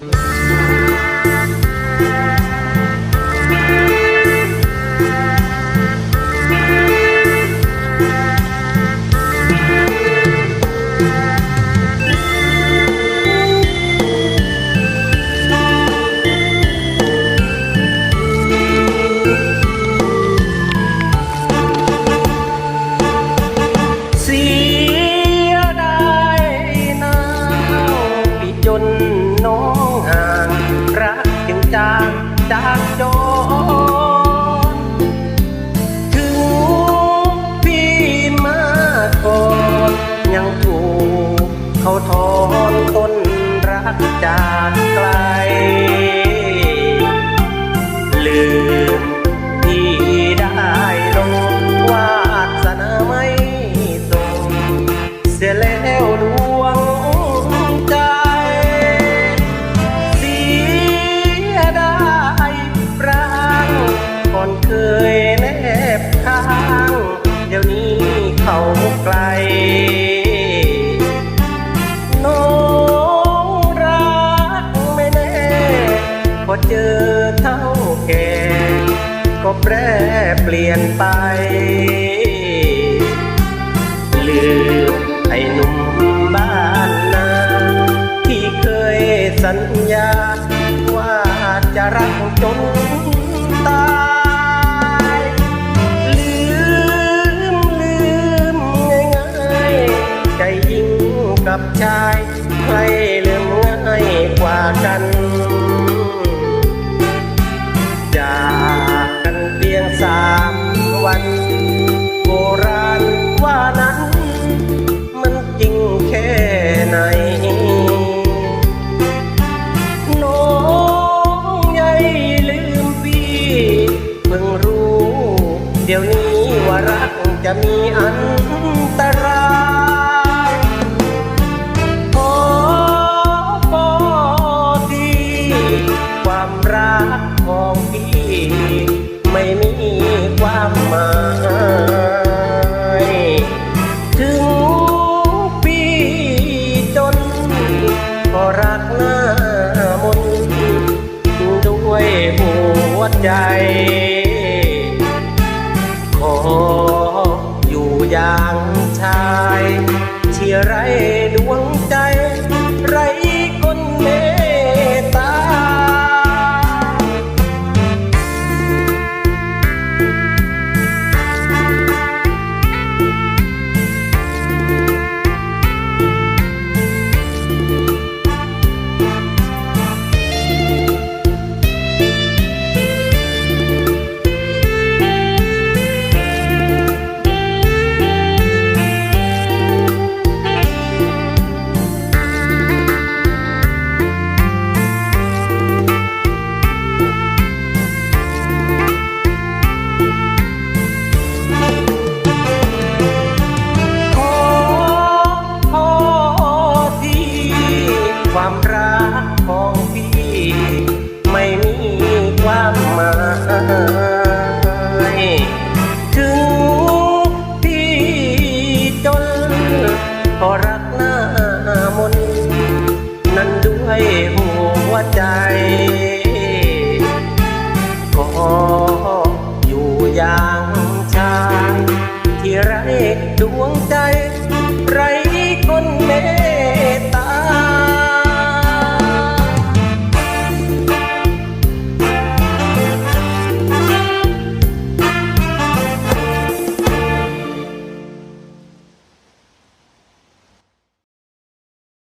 Bye. ยังถูกเขาทอนต้น แปรเปลี่ยนไป ลืมไอ้หนุ่มบ้านนาที่เคยสัญญา ว่าจะรักจนตายลืมลืมง่ายๆใจยิ่งกับชาย ใครลืมง่ายกว่ากันันโบราณว่านั้น มันจริงแค่ไหน น้องใหญ่ลืมพี่เพิ่งรู้ เดี๋ยวนี้ว่ารักจะมีอัน